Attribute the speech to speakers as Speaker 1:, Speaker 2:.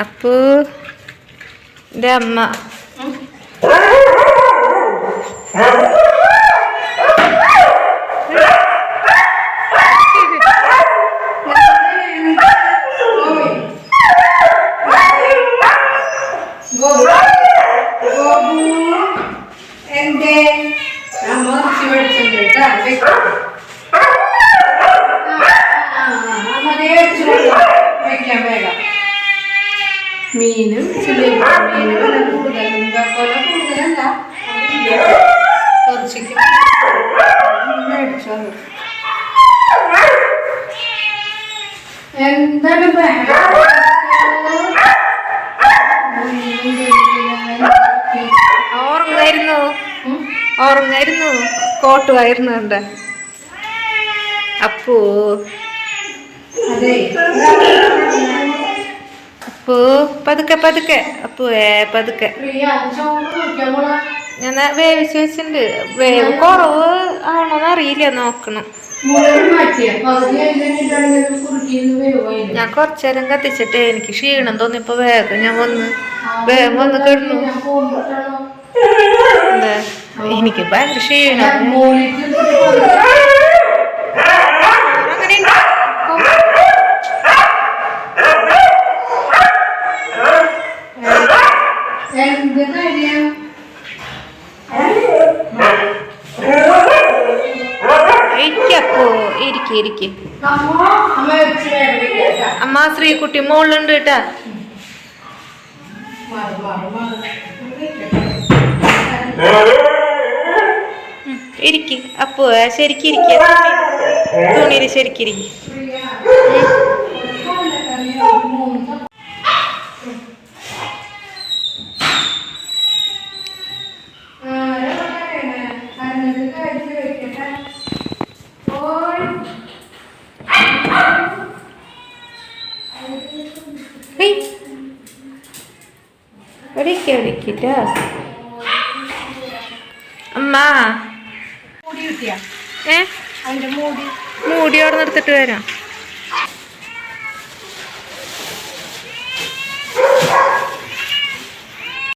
Speaker 1: അപ്പു എന്റെ അമ്മ
Speaker 2: എന്റെ അമ്മ മീനും മീനും കൊല കൂടുതലല്ല. കുറച്ചിക്ക് എന്താണ്?
Speaker 1: ഓർമ്മയായിരുന്നു. ഓർമ്മയായിരുന്നു കോട്ടുമായിരുന്നു എന്താ അപ്പു.
Speaker 2: അതെ.
Speaker 1: അപ്പു. പതുക്കെ പതുക്കെ. അപ്പുവേ പതുക്കെ. ഞാൻ വേവിച്ച് വെച്ചിട്ടുണ്ട്. വേവ് കുറവ് ആണോന്ന് അറിയില്ല നോക്കണം. ഞാൻ കുറച്ചേരം കത്തിച്ചിട്ടേ എനിക്ക് ക്ഷീണം തോന്നിയപ്പോ വേഗം ഞാൻ വന്ന് വേഗം വന്ന് കിടന്നു. എനിക്ക് ഭയങ്കര ക്ഷീണം. ഇരിക്കപ്പോ ഇരിക്ക ഇരിക്ക.
Speaker 2: അമ്മ
Speaker 1: ശ്രീകുട്ടി മോളുണ്ട് കേട്ടാ. ഇരിക്ക് അപ്പോ ശരിക്കും ഇരിക്ക. തുണിയിൽ ശരിക്കും ഇരിക്ക. ഇരിക്ക ഇരിക്കട്ടാ അമ്മ.
Speaker 2: മൂടി കിട്ടിയാ?
Speaker 1: ഏ?
Speaker 2: മൂടി.
Speaker 1: വരാം.